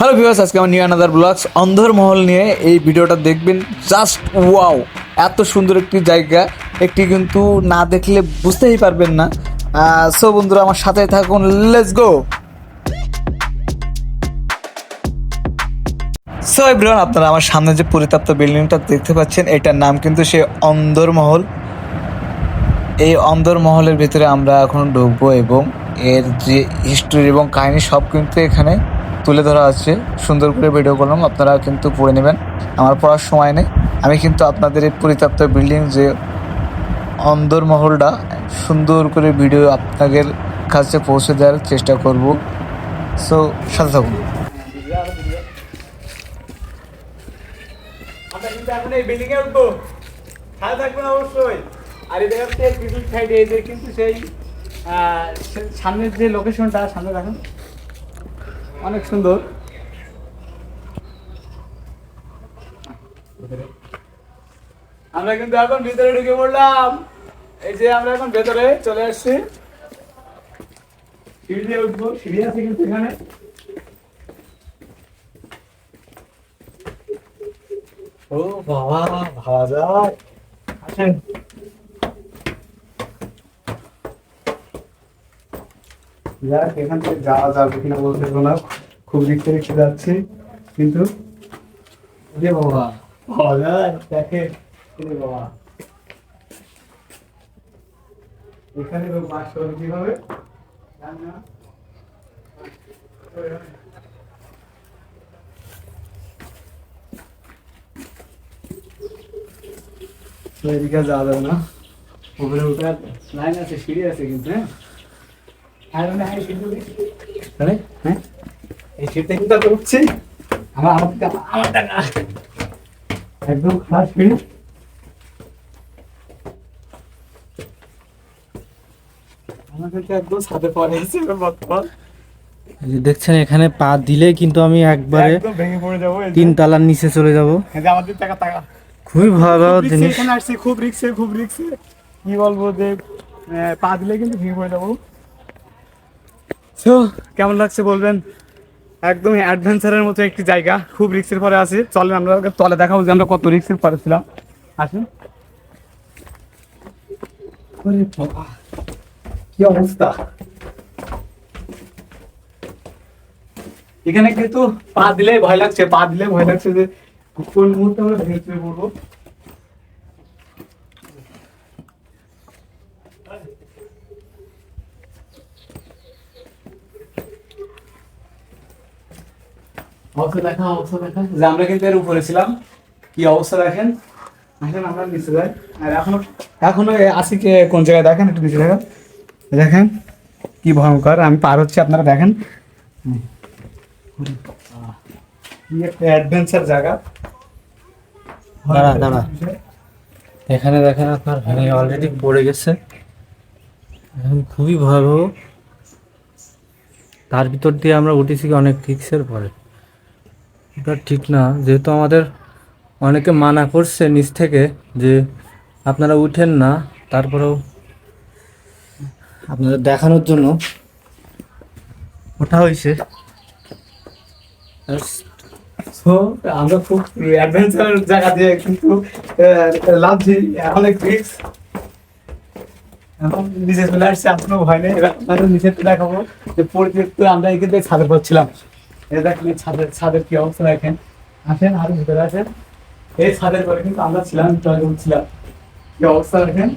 Hello viewers আজকে আমার new another blogs অন্ধর মহল নিয়ে এই ভিডিওটা দেখবেন। জাস্ট ওয়াও এত সুন্দর একটি জায়গা। একটি কিন্তু না দেখলে বুঝতেই পারবেন না। সো বন্ধুরা, আমার সাথে থাকুন। লেটস গো সো এভরিওয়ান আপনারা আমার সামনে যে পরিতাপ্ত বিল্ডিংটা দেখতে পাচ্ছেন, এটার নাম কিন্তু সে অন্দর মহল এই অন্দর মহলের ভিতরে আমরা এখন ঢুকবো এবং এর যে হিস্টোরি এবং কাহিনী সব কিন্তু এখানে তুলে ধরা আছে, সুন্দর করে ভিডিও করলাম, আপনারা কিন্তু পড়ে নেবেন। আমার পড়ার সময় নেই। আমি কিন্তু আপনাদের এই পরিত্যক্ত বিল্ডিং যে অন্দর মহলটা, সুন্দর করে ভিডিও আপনাদের কাছে পৌঁছে দেওয়ার চেষ্টা করব। সো সাথে থাকুন। সামনের যে লোকেশনটা সামনে দেখেন। অনেক সুন্দর। আমরা কিন্তু এখন ভিতরে ঢুকে পড়লাম। এই যে আমরা এখন ভেতরে চলে আসছি। সিঁড়ি দিয়ে উঠবো সিঁড়ি আছে কিন্তু এখানে। ও বাবা ভাবা যায়। আসেন। যাক এখান থেকে যাওয়া যাবে কিনা বলতে না। খুব রিক্সে রিক্সে যাচ্ছি কিন্তু রে বাবা। দেখে রে বাবা। এখানে লোক বাস করে কীভাবে? এদিকে যাওয়া যাবে না। উপরে উঠার লাইন আছে সিঁড়ি আছে কিন্তু হ্যাঁ? একদম খারাপ সিঁড়ি আমার কিন্তু একদম ছাদে পড়ে গেছে বর্তমান। এই যে দেখছেন এখানে পা দিলে কিন্তু আমি একবারে একদম ভেঙে পড়ে যাব তিন তালার নিচে চলে যাব। আমাদের টাকা টাকা। খুবই ভালো জিনিস। খুব রিক্সে খুব রিক্সে কি বলব যে পা দিলে কিন্তু ভেঙে পড়ে যাব। তো কেমন লাগছে বলবেন? একদম অ্যাডভেঞ্চারের মতো একটি জায়গা। খুব রিক্সের পরে আছি। চলেন, আমরা তলে দেখাবো যে আমরা কত রিক্সের পরে ছিলাম। আসুন। কি অবস্থা? এখানে কিন্তু পা দিলে ভয় লাগছে, পা দিলে ভয় লাগছে যে কোন মুহূর্তে আমরা ভেঙে পড়ব? অবস্থা দেখা অবস্থা দেখা। যে আমরা কিন্তু এর উপরে ছিলাম। কি অবস্থা দেখেন? এখন আমরা নিচে আর এখনও এখনও আসি কে কোন জায়গায়? দেখেন একটু নিচে দেখেন দেখেন, কি ভয়ঙ্কর। আমি পার হচ্ছি, আপনারা দেখেন। কি অ্যাডভেঞ্চার জায়গা। দাঁড়া। এখানে দেখেন আপনার ভেঙে অলরেডি পড়ে গেছে। এখন খুবই ভয়াবহ তার ভিতর দিয়ে আমরা উঠেছি অনেক রিক্সের পরে। এটা ঠিক না। যেহেতু আমাদের অনেকে মানা করছে নিচ থেকে যে আপনারা উঠেন না, তারপরেও আপনাদের দেখানোর জন্য ওঠা হয়েছে। তো আমরা খুব অ্যাডভেঞ্চার জায়গা দিয়ে কিন্তু লাভছি এখন রিক্স এখন নিচে চলে আসছে, এখনও ভয় নেই। এবার আপনাদের নিচে দেখাবো যে পরিচিত আমরা এখান থেকে ছাদের পর ছিলাম। এই দেখেন ছাদের ছাদের কি অবস্থা দেখেন। আসেন ভিতরে আসেন। এই ছাদের পরে কিন্তু আমরা ছিলাম ছিলাম। কি অবস্থা দেখেন?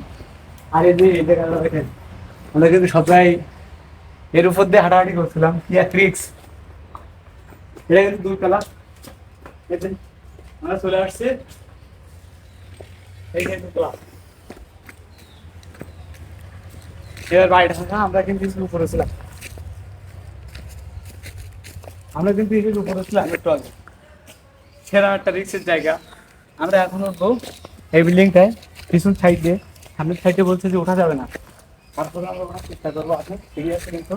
আর এই যে এই জায়গাটা দেখেন, আমরা কিন্তু সবাই এর উপর দিয়ে হাঁটাহাঁটি করছিলাম, কি এক রিক্স এটা কিন্তু আমরা চলে আসছি। এই যে দুতলা এবার বাড়িটা আমরা কিন্তু উপরে আমরা কিন্তু স্কুল উপরে ছিলাম একটু আগে। সেরা একটা রিক্সের জায়গা। আমরা এখন উঠবো এই বিল্ডিংটায়, পিছন সাইড দিয়ে। সামনের সাইডে বলছে যে ওঠা যাবে না। তারপরে আমরা ওঠার চেষ্টা করব আসলে ঠিক আছে কিন্তু।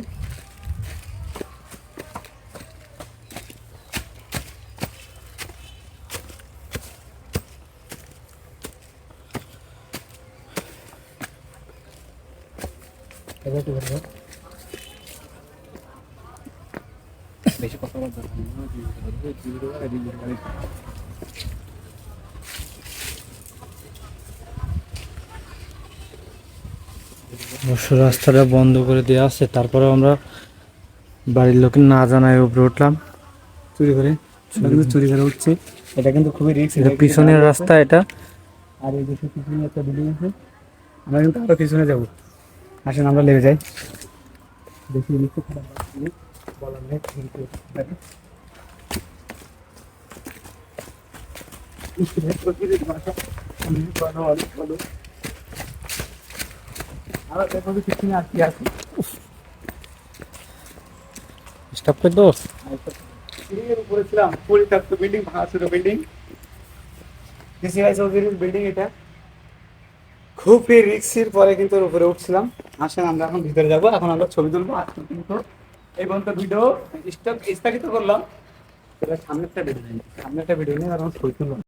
বেশি কথা অবশ্য রাস্তাটা বন্ধ করে দেওয়া আছে তারপরেও আমরা বাড়ির লোকে না জানায় উপরে উঠলাম। চুরি করে কিন্তু চুরি করে উঠছি। এটা কিন্তু খুবই রিস্ক এটা পিছনের রাস্তা এটা। আর এই দেশে পিছনে একটা বিল্ডিং আছে আমরা কিন্তু আরও পিছনে যাব। আসেন আমরা লেগে যাই। দেখি। বলার নেই কিন্তু দেখি। ইস, রে, প্রকৃতির ভাষা, ভালো, অনেক ভালো। আমরা দেখো যে পিছনে কি আছে স্টপ করে দোষ সিঁড়ির উপরে ছিলাম পরিত্যক্ত বিল্ডিং ভাঙাচুর বিল্ডিং ডিসিআই চৌধুরীর বিল্ডিং এটা খুবই রিক্সির পরে কিন্তু উপরে উঠছিলাম আসেন আমরা এখন ভিতরে যাব এখন আমরা ছবি তুলবো আজকে কিন্তু এই পর্যন্ত ভিডিও স্থগিত করলাম। সামনে একটা ভিডিও সামনেরটা ভিডিও নিয়ে ছবি তুলবো